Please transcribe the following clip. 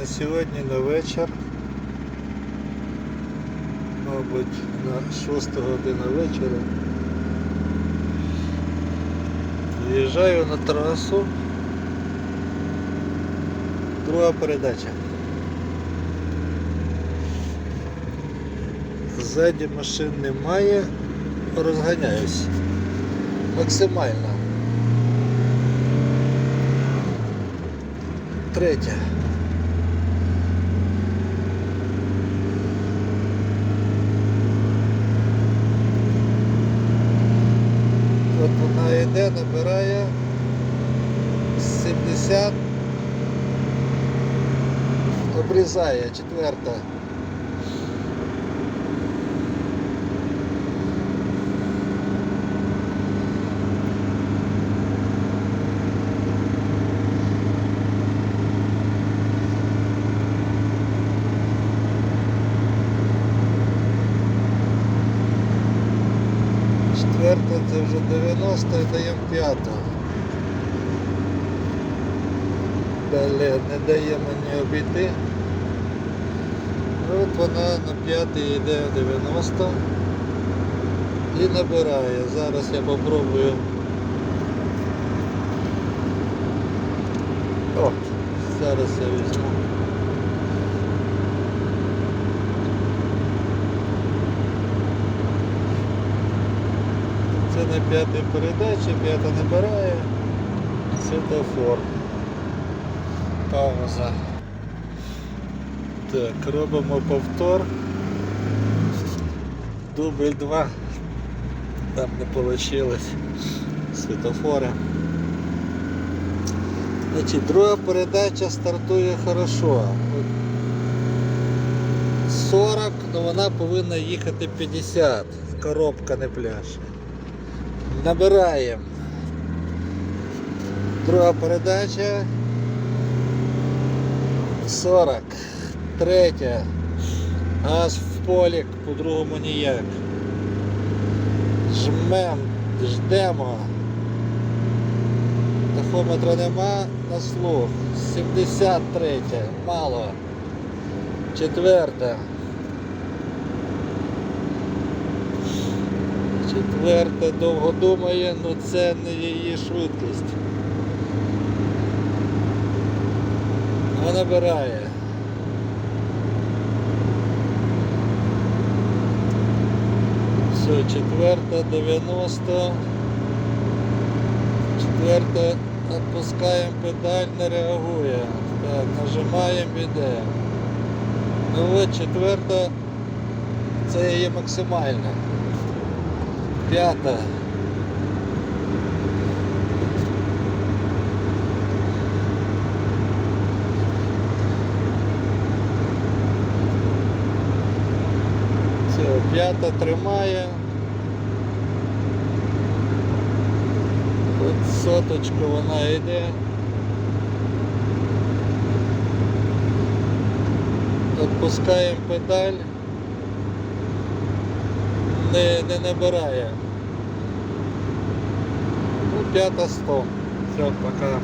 на сьогодні на вечір. Мабуть, на 6 година вечора. Виїжджаю на трасу. Друга передача. Ззаді машин немає, розганяюсь. Максимально. Третя. От вона йде, набирає 70, обрізає четверта. Четверта це вже 90 і даємо п'яту. Далі не дає мені обійти. От вона на п'ятий йде 90 і набирає. Зараз я попробую. О, зараз я візьму. Це на п'ятій передачі, п'ята набирає. Світофор. Пауза. Так, робимо повтор. Дубль 2. Там не вийшло. Світофори. Значить, друга передача стартує хорошо. 40, але вона повинна їхати 50. Коробка не пляше. Набираємо. Друга передача. 40. Третя. Газ в полік, по-другому ніяк. Жмем, ждемо. Тахометра нема на слух. 73. Мало. Четверта. Четверта довго думає, ну це не її швидкість. Вона набирає. Все, четверта, 90. Четверта, відпускаємо педаль, не реагує. Так, нажимаємо, іде. Ну от четверта, це є максимальна. П'ята. Все, п'ята тримає. От соточку вона йде. Відпускаємо педаль. Не, не набирає. Ну, п'ята сто. Все, пока.